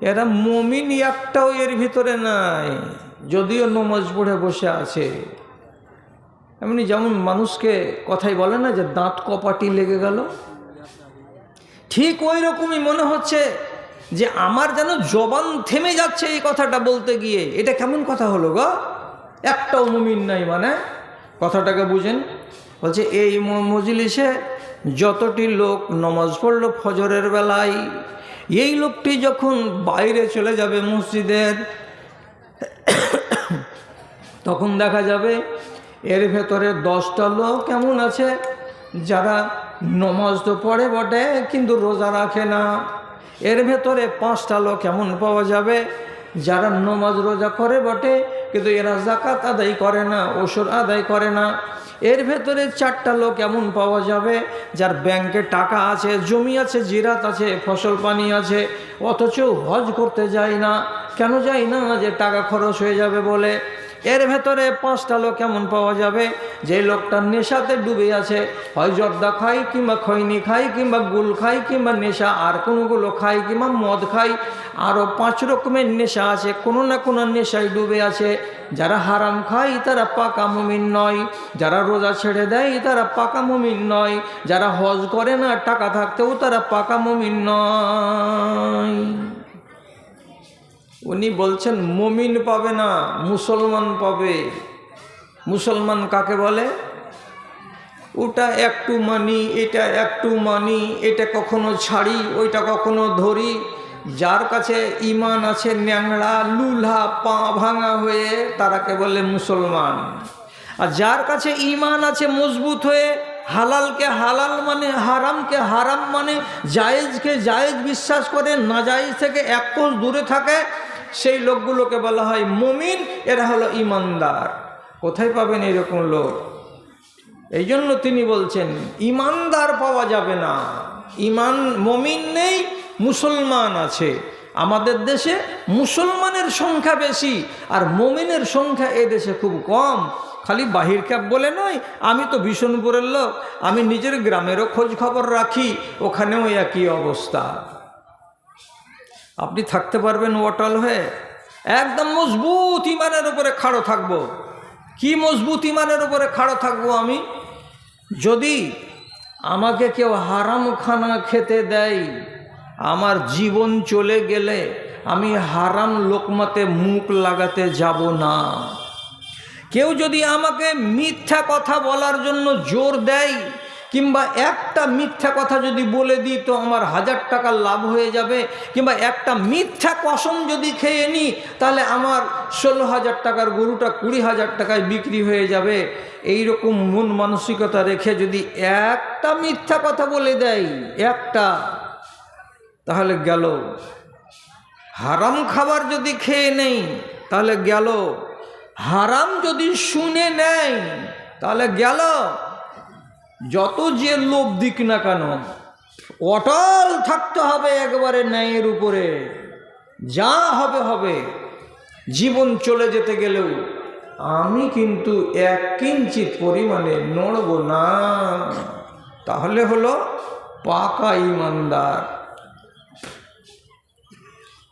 এরা মমিন একটাও এর ভিতরে নাই, যদিও নমাজ পড়ে বসে আছে। এমনি যেমন মানুষকে কথাই বলে না যে দাঁত কপাটি লেগে গেল। ঠিক ওই রকমই মনে হচ্ছে যে আমার যেন জবান থেমে যাচ্ছে এই কথাটা বলতে গিয়ে। এটা কেমন কথা হলো গো? একটাও মুমিন নাই মানে? কথাটাকে বুঝেন। বলছে, এই মজলিসে যতটি লোক নমাজ পড়ল ফজরের বেলায় এই লোকটি যখন বাইরে চলে যাবে মসজিদের, তখন দেখা যাবে এর ভেতরে দশটা লোক কেমন আছে, যারা নমাজ তো পড়ে বটে, কিন্তু রোজা রাখে না। এর ভেতরে পাঁচটা লোক এমন পাওয়া যাবে, যারা নমাজ রোজা করে বটে, কিন্তু এরা জাকাত আদায় করে না, ওষুধ আদায় করে না। এর ভেতরে চারটা লোক এমন পাওয়া যাবে, যার ব্যাংকে টাকা আছে, জমি আছে, জিরাত আছে, ফসল পানি আছে, অথচ হজ করতে যায় না। কেন যায় না যে টাকা খরচ হয়ে যাবে বলে? এর ভেতরে পাঁচটা লোক এমন পাওয়া যাবে, যে লোকটা নেশাতে ডুবে আছে। হয় জর্দা খাই কিংবা খৈনি খাই কিংবা গুল খাই কিংবা নেশা, আর কোনোগুলো খাই কিংবা মদ খাই আরও পাঁচ রকমের নেশা আছে, কোনো না কোনো নেশায় ডুবে আছে। যারা হারাম খায়, তারা পাকা মুমিন নয়। যারা রোজা ছেড়ে দেয়, তারা পাকা মুমিন নয়। যারা হজ করে না, টাকা থাকতেও তারা পাকা মুমিন নয়। উনি বলছেন, মমিন পাবে না, মুসলমান পাবে। মুসলমান কাকে বলে? ওটা একটু মানি, এটা একটু মানি, এটা কখনো ছাড়ি, ওইটা কখনো ধরি। যার কাছে ইমান আছে, ন্যাংড়া লুলা পা ভাঙা হয়ে তারাকে বলে মুসলমান। আর যার কাছে ইমান আছে, মজবুত হয়ে হালালকে হালাল মানে হারামকে হারাম মানে জায়েজকে জায়েজ বিশ্বাস করে, নাজায়েজ থেকে এক কোষ দূরে থাকে সেই লোকগুলোকে বলা হয় মুমিন, এরা হলো ইমানদার। কোথায় পাবেন এরকম লোক? এই জন্য তিনি বলছেন, ইমানদার পাওয়া যাবে না। ইমান, মমিন নেই, মুসলমান আছে। আমাদের দেশে মুসলমানের সংখ্যা বেশি, আর মমিনের সংখ্যা দেশে খুব কম। খালি বাহির ক্যাপ বলে নয়, আমি তো ভীষণপুরের লোক, আমি নিজের গ্রামেরও খোঁজ খবর রাখি, ওখানেও একই অবস্থা। আপনি থাকতে পারবেন ওয়াটাল হয়ে। একদম মজবুত ইমানের উপরে খাড়ো থাকব। কি মজবুত ইমানের উপরে খাড়ো থাকব আমি? যদি আমাকে কেউ হারাম খানা খেতে দেয়, আমার জীবন চলে গেলে আমি হারাম লোকমাতে মুখ লাগাতে যাব না। কেউ যদি আমাকে মিথ্যা কথা বলার জন্য জোর দেয় কিংবা একটা মিথ্যা কথা যদি বলে দিই তো আমার হাজার টাকা লাভ হয়ে যাবে, কিংবা একটা মিথ্যা কসম যদি খেয়ে নিই, তাহলে আমার ষোলো হাজার টাকার গরুটা কুড়ি হাজার টাকায় বিক্রি হয়ে যাবে। এই রকম মন মানসিকতা রেখে যদি একটা মিথ্যা কথা বলে দেয়, একটা, তাহলে গেল। হারাম খাবার যদি খেয়ে নেই, তাহলে গেল। হারাম যদি শুনে নেয়, তাহলে গেল। যত যে লোভ দিক না কেন, অটল থাকতে হবে একবারে ন্যায়ের উপরে। যা হবে হবে। জীবন চলে যেতে গেলেও আমি কিন্তু এক কিঞ্চিত পরিমাণে নড়ব না। তাহলে হলো পাকা ইমানদার।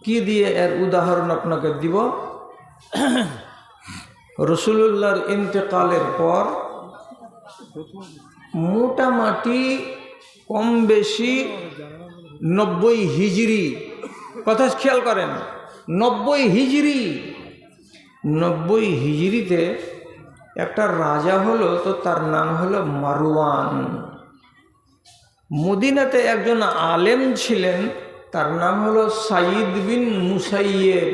কি দিয়ে এর উদাহরণ আপনাকে দিব? রসুল্লাহর ইন্তেকালের পর মোটামুটি কম বেশি নব্বই হিজড়ি। কথা খেয়াল করেন, নব্বই হিজড়ি। নব্বই হিজড়িতে একটা রাজা হলো, তো তার নাম হলো মারওয়ান। মদিনাতে একজন আলেম ছিলেন, তার নাম হলো সাইদ বিন মুসাইয়েব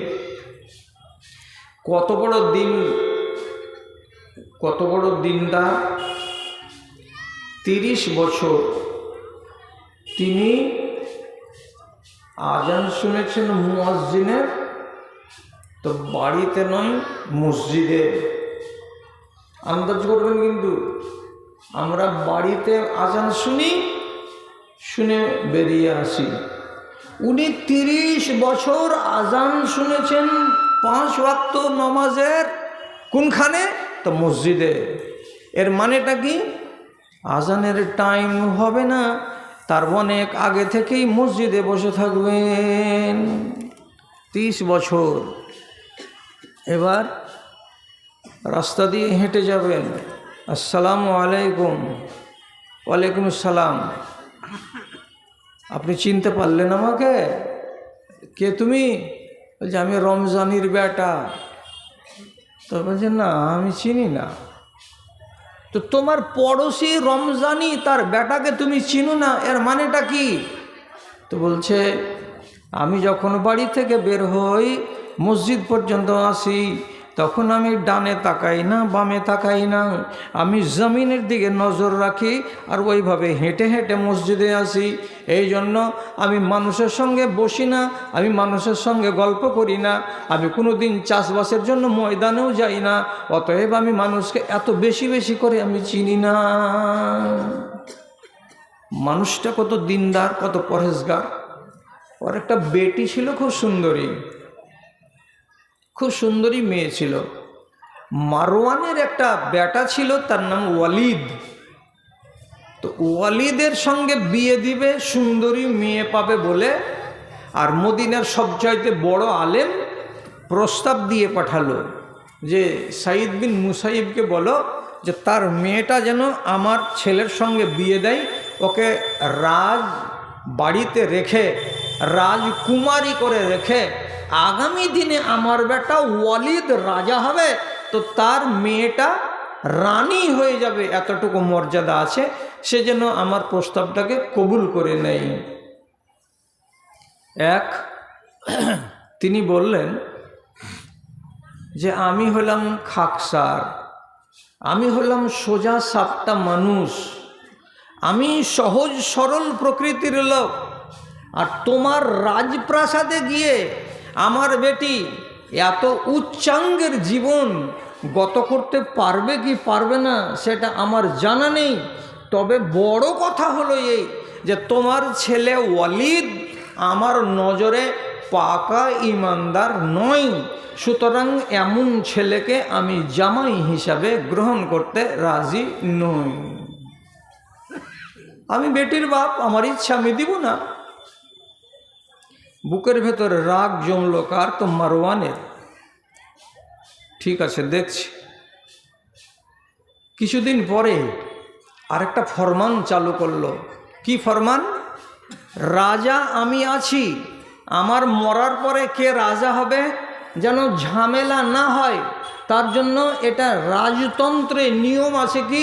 কত বড় দিন, কত বড় দিনদার। তিরিশ বছর। তিনি আজান শুনেছেন মুয়াজ্জিনের, তো বাড়িতে নয়, মসজিদে। আন্দাজ করবেন কিন্তু, আমরা বাড়িতে আজান শুনি, শুনে বেরিয়ে আসি। উনি তিরিশ বছর আজান শুনেছেন পাঁচ ওয়াক্ত নমাজের, কোনখানে? তো মসজিদে। এর মানেটা কি? আজানের টাইম হবে না, তার অনেক আগে থেকেই মসজিদে বসে থাকবেন। তিরিশ বছর। এবার রাস্তা দিয়ে হেঁটে যাবেন। আসসালামু আলাইকুম। ওয়ালাইকুম আসসালাম। আপনি চিনতে পারলেন আমাকে? কে তুমি? বলছে, আমি রমজানির বেটা। তো বলছে, না, আমি চিনি না। তো তোমার পড়োশি রমজানি তার বেটাকে তুমি চিনো না, এর মানেটা কি? তো বলছে, আমি যখন বাড়ি থেকে বের হই, মসজিদ পর্যন্ত আসি তখন আমি ডানে তাকাই না, বামে তাকাই না। আমি জমিনের দিকে নজর রাখি আর ওইভাবে হেঁটে হেঁটে মসজিদে আসি। এই জন্য আমি মানুষের সঙ্গে বসি না, আমি মানুষের সঙ্গে গল্প করি না। আমি কোনো দিন চাষবাসের জন্য ময়দানেও যাই না, অতএব আমি মানুষকে এত বেশি বেশি করে আমি চিনি না। মানুষটা কত দিনদার, কত পরেশগার ওর একটা বেটি ছিল খুব সুন্দরী। খুব সুন্দরী মেয়ে ছিল। মারওয়ানের একটা বেটা ছিল, তার নাম ওয়ালিদ। তো ওয়ালিদের সঙ্গে বিয়ে দিবে, সুন্দরী মেয়ে পাবে বলে, আর মদিনার সবচাইতে বড় আলেম প্রস্তাব দিয়ে পাঠালো যে সাইদ বিন মুসাইবকে বলো যে, তার মেয়েটা যেন আমার ছেলের সঙ্গে বিয়ে দেয়, ওকে রাজ বাড়িতে রেখে, রাজকুমারী করে রেখে আগামী দিনে আমার বেটা ওয়ালিদ রাজা হবে, তো তার মেয়েটা রানী হয়ে যাবে, এতটুকু মর্যাদা আছে সে যেন আমার প্রস্তাবটাকে কবুল করে নেয় এক, তিনি বললেন যে, আমি হলাম খাকসার, আমি হলাম সোজা সাতটা মানুষ, আমি সহজ সরল প্রকৃতির লোক, আর তোমার রাজপ্রাসাদে গিয়ে আমার বেটি, এত উচ্চাঙ্গের জীবন গত করতে পারবে কি পারবে না, সেটা আমার জানা নেই। তবে বড় কথা হলো এই যে, তোমার ছেলে ওয়ালিদ আমার নজরে পাকা ইমানদার নয়। সুতরাং এমন ছেলেকে আমি জামাই হিসাবে গ্রহণ করতে রাজি নই। আমি বেটির বাপ, আমার ইচ্ছা, আমি দিব না। বুকের ভেতরে রাগ জমল কার? তো মারওয়ানের। ঠিক আছে, দেখছি। কিছুদিন পরে আরেকটা ফরমান চালু করল। কি ফরমান? রাজা আমি আছি, আমার মরার পরে কে রাজা হবে? যেন ঝামেলা না হয়, তার জন্য এটা রাজতন্ত্রে নিয়ম আছে কি?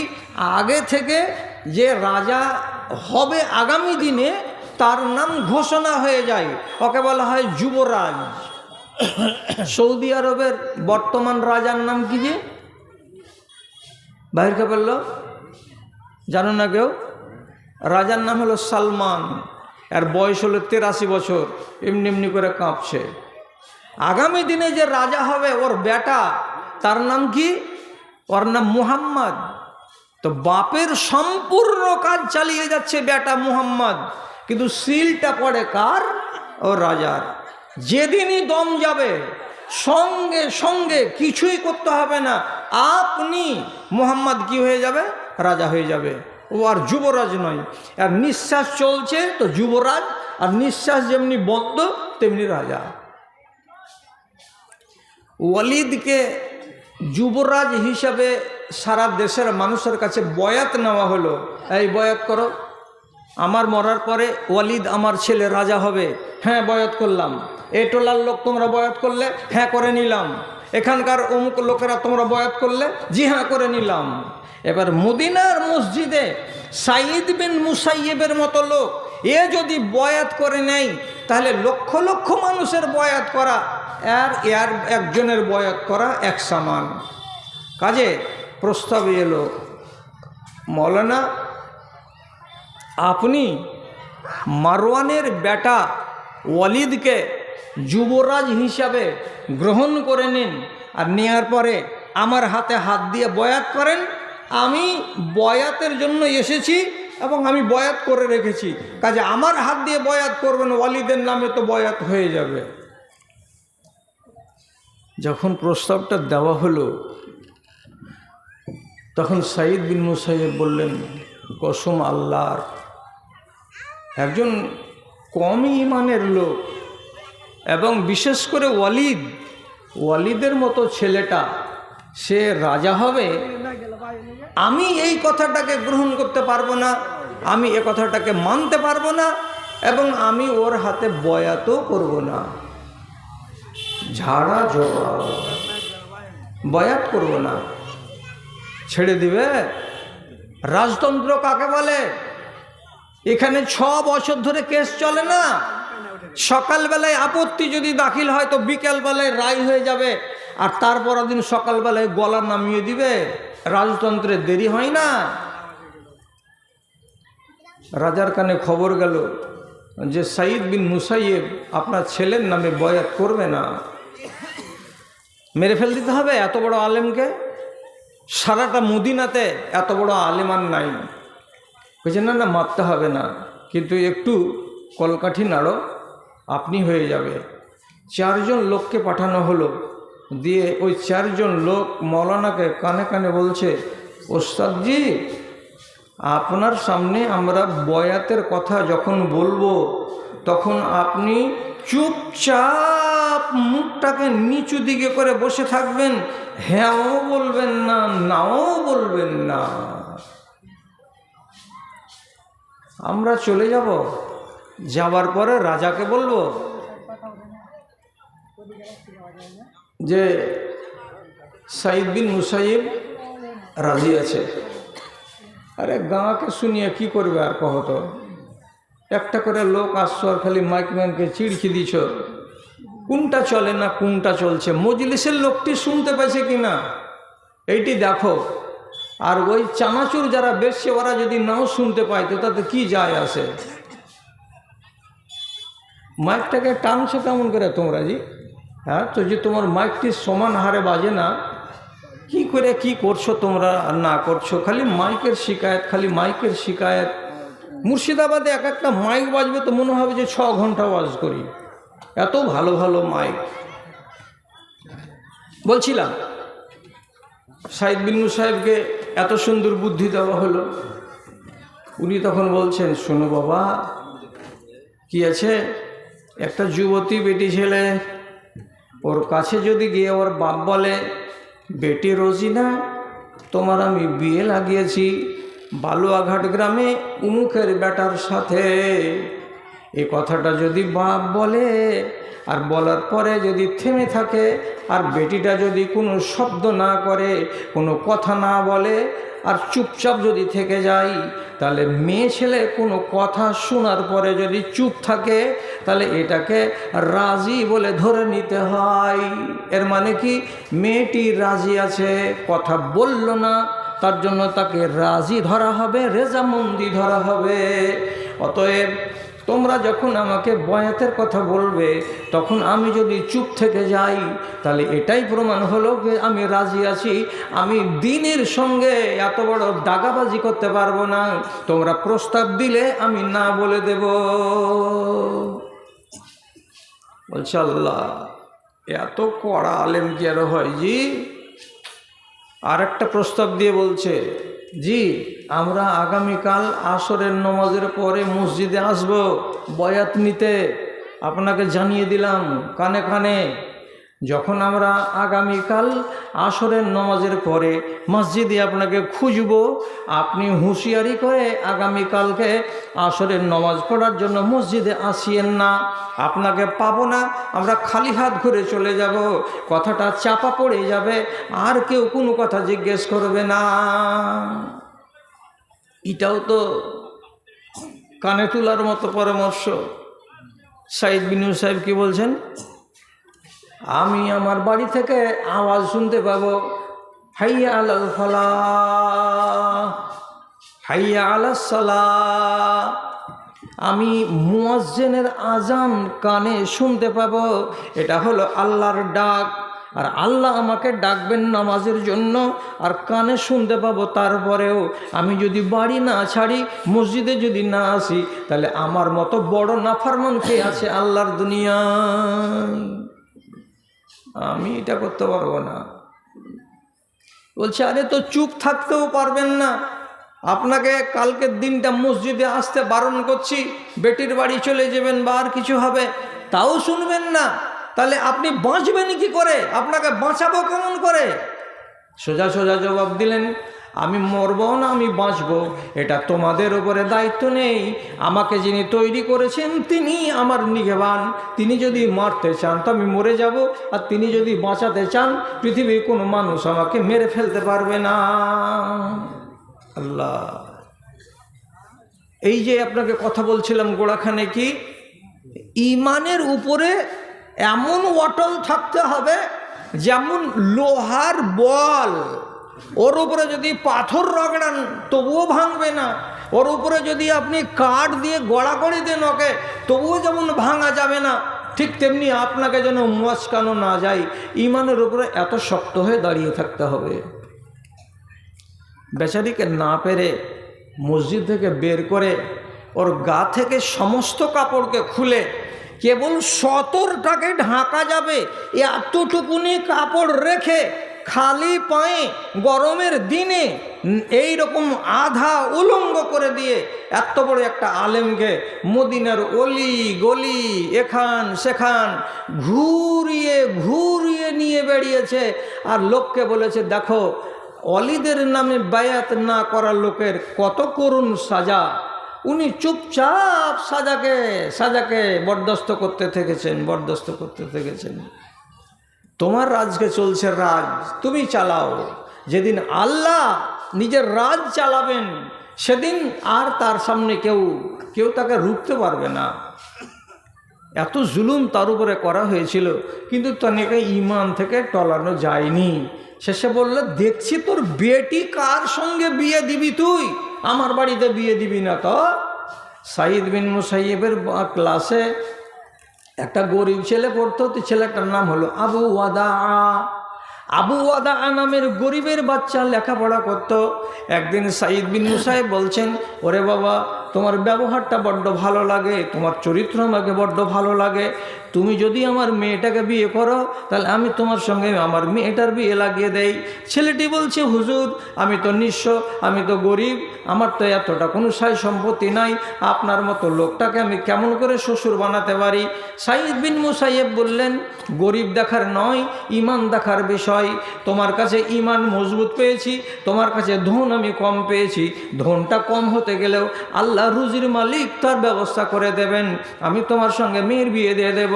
আগে থেকে যে রাজা হবে আগামী দিনে তার নাম ঘোষণা হয়ে যায়, ওকে বলা হয় যুবরাজ। সৌদি আরবের বর্তমান রাজার নাম কি যে? বাহিরকে বলল জানো না কেউ? রাজার নাম হলো সালমান। আর বয়স হলো তেরাশি বছর, এমনি এমনি করে কাঁপছে। আগামী দিনে যে রাজা হবে, ওর বেটা, তার নাম কি? ওর নাম মুহাম্মদ। তো বাপের সম্পূর্ণ কাজ চালিয়ে যাচ্ছে বেটা মুহাম্মদ। কিন্তু সিলটা পড়ে কার? ও রাজার। যেদিনই দম যাবে, সঙ্গে সঙ্গে কিছুই করতে হবে না। আপনি মোহাম্মদ কি হয়ে যাবে? রাজা হয়ে যাবে। ও আর যুবরাজ নয়। আর নিঃশ্বাস চলছে তো যুবরাজ, আর নিঃশ্বাস যেমনি বদ্ধ, তেমনি রাজা। ওয়ালিদকে যুবরাজ হিসাবে সারা দেশের মানুষের কাছে বয়াত নেওয়া হলো। এই বয়াত করো। আমার মরার পরে ওয়ালিদ আমার ছেলে রাজা হবে। হ্যাঁ বয়াত করলাম। এ টোলার লোক তোমরা বয়াত করলে হ্যাঁ করে নিলাম। এখানকার অমুক লোকেরা তোমরা বয়াত করলে, জি হ্যাঁ করে নিলাম। এবার মদিনার মসজিদে সাইদ বিন মুসাইয়েবের মতো লোক, এ যদি বয়াত করে নেয়, তাহলে লক্ষ লক্ষ মানুষের বয়াত করা, আর এর একজনের বয়াত করা এক সমান। কাজে প্রস্তাবে এলো, মৌলানা আপনি মারওয়ানের বেটা ওয়ালিদকে যুবরাজ হিসাবে গ্রহণ করে নিন আর নেওয়ার পরে আমার হাতে হাত দিয়ে বয়াত করেন, আমি বয়াতের জন্য এসেছি এবং আমি বয়াত করে রেখেছি। কাজে আমার হাত দিয়ে বয়াত করবেন, ওয়ালিদের নামে তো বয়াত হয়ে যাবে। যখন প্রস্তাবটা দেওয়া হলো, তখন সাইদ বিন মুসাইব বললেন, কসম আল্লাহর একজন কম ইমানের লোক এবং বিশেষ করে ওয়ালিদ, ওয়ালিদের মতো ছেলেটা, সে রাজা হবে। আমি এই কথাটাকে গ্রহণ করতে পারব না, আমি এ কথাটাকে মানতে পারব না এবং আমি ওর হাতে বয়াতও করব না। ঝাড়া জবাব। বয়াত করব না। ছেড়ে দিবে? রাজতন্ত্র কাকে বলে? এখানে ছ বছর ধরে কেস চলে না। সকালবেলায় আপত্তি যদি দাখিল হয় তো বিকেলবেলায় রায় হয়ে যাবে। আর তারপর দিন সকালবেলায় গলা নামিয়ে দিবে। রাজতন্ত্রে দেরি হয় না। রাজার কানে খবর গেল যে সাইদ বিন মুসাইব আপনার ছেলের নামে বয়াত করবে না। মেরে ফেল দিতে হবে এত বড় আলেমকে? সারাটা মদিনাতে এত বড় আলেমান নাই। বলছে, না না, মারতে হবে না। কিন্তু একটু কলকাঠি নাড়ো, আপনি হয়ে যাবে। চারজন লোককে পাঠানো হলো। দিয়ে ওই চারজন লোক মৌলানাকে কানে কানে বলছে, ওস্তাদজি, আপনার সামনে আমরা বয়াতের কথা যখন বলব, তখন আপনি চুপচাপ মুখটাকে নিচু দিকে করে বসে থাকবেন। হ্যাঁও বলবেন না, নাও বলবেন না। আমরা চলে যাব। যাবার পরে রাজাকে বলব যে সাইদ বিন মুসাইব রাজি আছে। আরে গাঁকে শুনিয়ে কি করবে আর কহত একটা করে লোক আসছো আর খালি মাইকম্যানকে চিড়খি দিছ। কোনটা চলে না কোনটা চলছে? মজলিসের লোকটি শুনতে পাইছে কি না এইটি দেখো। আর ওই চানাচুর যারা বেশছে ওরা যদি নাও শুনতে পায়, তো তাতে কি যায় আসে? মাইকটাকে টানছো কেমন করে তোমরা জি? হ্যাঁ তো যে তোমার মাইকটি সমান হারে বাজে না, কি করে কি করছ তোমরা আর না করছ? খালি মাইকের শিকায়ত, খালি মাইকের শিকায়ত। মুর্শিদাবাদে এক একটা মাইক বাজবে তো মনে হবে যে ছ ঘণ্টা ওয়াজ করি। এত ভালো ভালো মাইক। বলছিলাম সাইদ বিন্নু সাহেবকে এত সুন্দর বুদ্ধি দেওয়া হলো। উনি তখন বলছেন, শোনো বাবা, কি আছে? একটা যুবতী বেটি ছেলে, ওর কাছে যদি গিয়ে ওর বাপ বলে, বেটি রোজিনা তোমার আমি বিয়ে লাগিয়েছি বালুয়াঘাট গ্রামে উমুখের বেটার সাথে। এ কথাটা যদি বাপ বলে আর বলার পরে যদি থেমে থাকে, আর বেটিটা যদি কোনো শব্দ না করে, কোনো কথা না বলে, আর চুপচাপ যদি থেকে যায়, তাহলে মেয়ে ছেলে কোনো কথা শোনার পরে যদি চুপ থাকে, তাহলে এটাকে রাজি বলে ধরে নিতে হয়। এর মানে কি? মেয়েটি রাজি আছে, কথা বলল না, তার জন্য তাকে রাজি ধরা হবে রেজামন্দি ধরা হবে। অতএব তোমরা যখন আমাকে বয়াতের কথা বলবে, তখন আমি যদি চুপ থেকে যাই, তাহলে এটাই প্রমাণ হলো যে আমি রাজি আছি। আমি দিনের সঙ্গে এত বড় দাগাবাজি করতে পারব না। তোমরা প্রস্তাব দিলে আমি না বলে দেব। বলছে আল্লাহ, এত কড়া আলেম কি হয় জি? আর একটা প্রস্তাব দিয়ে বলছে, জি আমরা আগামীকাল আসরের নমাজের পরে মসজিদে আসব, বয়াত নিতে। আপনাকে জানিয়ে দিলাম, কানে কানে, যখন আমরা আগামীকাল আসরের নমাজের পরে মসজিদে আপনাকে খুঁজব, আপনি হুঁশিয়ারি করে আগামীকালকে আসরের নমাজ পড়ার জন্য মসজিদে আসিয়েন না। আপনাকে পাবো না, আমরা খালি হাত ঘুরে চলে যাব, কথাটা চাপা পড়ে যাবে, আর কেউ কোনো কথা জিজ্ঞেস করবে না। এটাও তো কানে তোলার মতো পরামর্শ। সাইদ বিনু সাহেব কি বলছেন? আমি আমার বাড়ি থেকে আওয়াজ শুনতে পাবো, হাইয়া আলাল ফলা, হাইয়া আলাস সালা। আমি মুয়াজ্জেনের আজান কানে শুনতে পাবো, এটা হলো আল্লাহর ডাক। আর আল্লাহ আমাকে ডাকবেন নামাজের জন্য আর কানে শুনতে পাবো তারপরেও আমি যদি বাড়ি না ছাড়ি, মসজিদে যদি না আসি, তাহলে আমার মতো বড় নাফারমান কে আছে আল্লাহর দুনিয়ায়? আমি এটা করতে পারব না। বলছে, আরে তো চুপ থাকতেও পারবেন না। আপনাকে কালকের দিনটা মসজিদে আসতে বারণ করছি, বেটির বাড়ি চলে যাবেন বা আর কিছু হবে, তাও শুনবেন না। তাহলে আপনি বাঁচবেন কি করে? আপনাকে বাঁচাবো কেমন করে? সোজা সোজা জবাব দিলেন, আমি মরব না, আমি বাঁচব। এটা তোমাদের উপরে দায়িত্ব নেই। আমাকে যিনি তৈরি করেছেন, তিনি আমার নিঘেবান। তিনি যদি মারতে চান, তো আমি মরে যাব। আর তিনি যদি বাঁচাতে চান, পৃথিবীর কোনো মানুষ আমাকে মেরে ফেলতে পারবে না। আল্লাহ। এই যে আপনাকে কথা বলছিলাম গোড়াখানে কি? ইমানের উপরে এমন অটল থাকতে হবে, যেমন লোহার বল। ওর উপরে যদি পাথর রগড়ান, তবুও ভাঙবে না। ওর উপরে যদি আপনি কাঠ দিয়ে গড়াগড়ি দেন ওকে, তবুও যেমন ভাঙা যাবে না। ঠিক তেমনি আপনাকে যেন মস্কানো না যায়। ইমানের উপরে এত শক্ত হয়ে দাঁড়িয়ে থাকতে হবে। বেচারিকে না পেরে মসজিদ থেকে বের করে ওর গা থেকে সমস্ত কাপড়কে খুলে কেবল সতরটাকে ঢাকা যাবে। এতটুকুনি কাপড় রেখে খালি পায়ে গরমের দিনে এই রকম আধা উলঙ্গ করে দিয়ে এত বড় একটা আলেমকে মদিনার অলি গলি এখান সেখান ঘুরিয়ে ঘুরিয়ে নিয়ে বেরিয়েছে আর লোককে বলেছে, দেখো, অলিদের নামে বায়াত না করা লোকের কত করুণ সাজা। উনি চুপচাপ সাজাকে সাজাকে বরদস্ত করতে থেকেছেন, বরদস্ত করতে থেকেছেন। তোমার রাজকে চলছে রাজ, তুমি চালাও। যেদিন আল্লাহ নিজের রাজ চালাবেন, সেদিন আর তার সামনে কেউ কেউ তাকে রুখতে পারবে না। এত জুলুম তার উপরে করা হয়েছিল, কিন্তু তনিকে ইমান থেকে টলানো যায়নি। শেষে বলল, দেখছি তোর বেটি কার সঙ্গে বিয়ে দিবি তুই? আমার বাড়িতে বিয়ে দিবি না তো? সাইদ বিন মুসাইবের ক্লাসে একটা গরিব ছেলে পড়তো, তো ছেলেটার নাম হলো আবু ওয়াদা। আবু ওয়াদা নামের গরিবের বাচ্চা লেখাপড়া করত। একদিন সাইদ বিন মুসাইব বলছেন, ওরে বাবা তোমার ব্যবহারটা বড্ড ভালো লাগে, তোমার চরিত্র আমাকে বড্ড ভালো লাগে। তুমি যদি আমার মেয়েটাকে বিয়ে করো, তাহলে আমি তোমার সঙ্গে আমার মেয়েটার বিয়ে লাগিয়ে দেই। ছেলেটি বলছে, হুজুর, আমি তো নিঃস্ব, আমি তো গরিব, আমার তো এতটা কোনো সাই সম্পত্তি নাই। আপনার মতো লোকটাকে আমি কেমন করে শ্বশুর বানাতে পারি? সাইদ বিন মুসাইব বললেন, গরিব দেখার নয় ইমান দেখার বিষয়। তোমার কাছে ইমান মজবুত পেয়েছি, তোমার কাছে ধন আমি কম পেয়েছি। ধনটা কম হতে গেলেও আল্লাহ রুজির মালিক তার ব্যবস্থা করে দেবেন। আমি তোমার সঙ্গে মেয়ের বিয়ে দিয়ে দেব।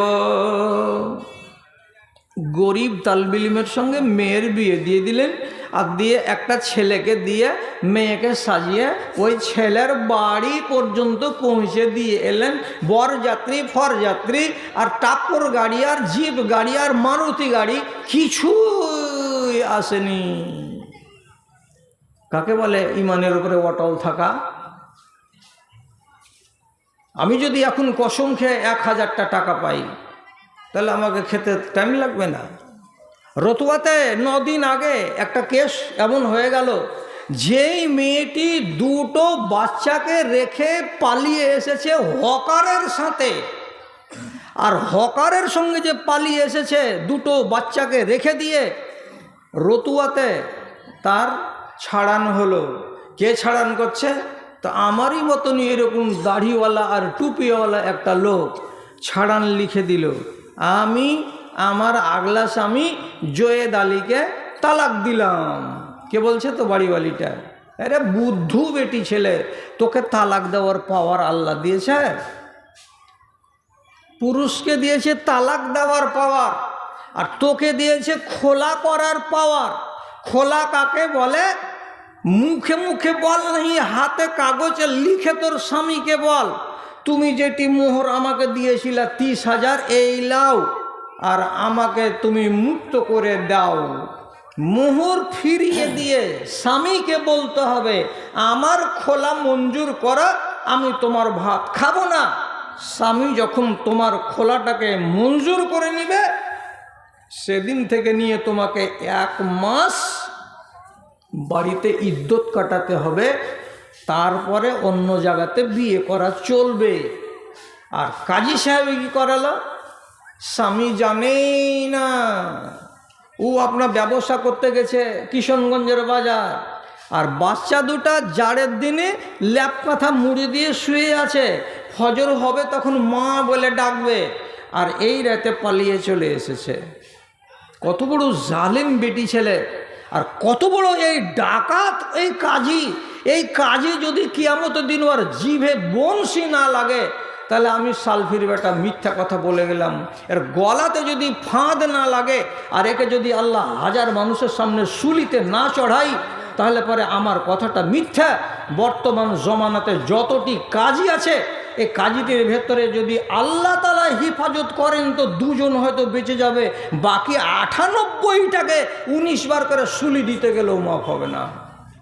গরিব তালবিলিমের সঙ্গে মেয়ের বিয়ে দিয়ে দিলেন আর দিয়ে একটা ছেলেকে দিয়ে মেয়েকে সাজিয়ে ওই ছেলের বাড়ি পর্যন্ত পৌঁছে দিয়ে এলেন। বরযাত্রী, ফরযাত্রী আর টাপ্পর গাড়ি আর জিপ গাড়ি আর মারুতি গাড়ি কিছুই আসেনি। কাকে বলে? ইমানের উপরে অটল থাকা। আমি যদি এখন কসম খেয়ে এক হাজারটা টাকা পাই, তাহলে আমাকে খেতে টাইম লাগবে না। রতুয়াতে দিন আগে একটা কেস এমন হয়ে গেল, যেই মেয়েটি দুটো বাচ্চাকে রেখে পালিয়ে এসেছে হকারের সাথে। আর হকারের সঙ্গে যে পালিয়ে এসেছে দুটো বাচ্চাকে রেখে দিয়ে, রতুয়াতে তার ছাড়ান হলো। কে ছাড়ান করছে? তো আমারই মতনই এরকম দাড়িওয়ালা আর টুপিওয়ালা একটা লোক ছাড়ান লিখে দিল, আমি, আমার আগলা স্বামী জয়েদ আলীকে তালাক দিলাম। কে বলছে তো বাড়িওয়ালিটা? আরে বুদ্ধু বেটি ছেলে, তোকে তালাক দেওয়ার পাওয়ার আল্লাহ দিয়েছে। পুরুষকে দিয়েছে তালাক দেওয়ার পাওয়ার, আর তোকে দিয়েছে খোলা করার পাওয়ার। খোলা কাকে বলে? মুখে মুখে বল নেই, হাতে কাগজে লিখে তোর স্বামীকে বল। তুমি যেটি মোহর আমাকে দিয়েছিলে তিরিশ হাজার, এই লাও আর আমাকে তুমি মুক্ত করে দাও। মোহর ফিরিয়ে দিয়ে স্বামীকে বলতে হবে, আমার খোলা মঞ্জুর করা, আমি তোমার ভাত খাব না। স্বামী যখন তোমার খোলাটাকে মঞ্জুর করে নিবে, সেদিন থেকে নিয়ে তোমাকে এক মাস বাড়িতে ইদ্যত কাটাতে হবে, তারপরে অন্য জায়গাতে বিয়ে করা চলবে। আর কাজী সাহেব কি করালো? স্বামী জানেই না। ও আপনার ব্যবসা করতে গেছে কিশনগঞ্জের বাজার। আর বাচ্চা দুটা জাড়ের দিনে ল্যাপ কাঁথা মুড়ি দিয়ে শুয়ে আছে। ফজর হবে তখন মা বলে ডাকবে। আর এই রাতে পালিয়ে চলে এসেছে। কত বড় জালেম বেটি ছেলে। আর কত বড় এই ডাকাত, এই কাজী এই কাজী যদি কিয়ামত দিন ওর জিভে বংশী না লাগে, তাহলে আমি সালফির বেটা মিথ্যা কথা বলে গেলাম। এর গলাতে যদি ফাঁদ না লাগে, আর একে যদি আল্লাহ হাজার মানুষের সামনে শুলিতে না চড়াই, তাহলে পরে আমার কথাটা মিথ্যা। বর্তমান জমানাতে যতটি কাজই আছে এই কাজীটির ভেতরে যদি আল্লাহ তালা হেফাজত করেন, তো দুজন হয়তো বেঁচে যাবে। বাকি আটানব্বইটাকে উনিশ বার করে সুলি দিতে গেলেও মাফ হবে না।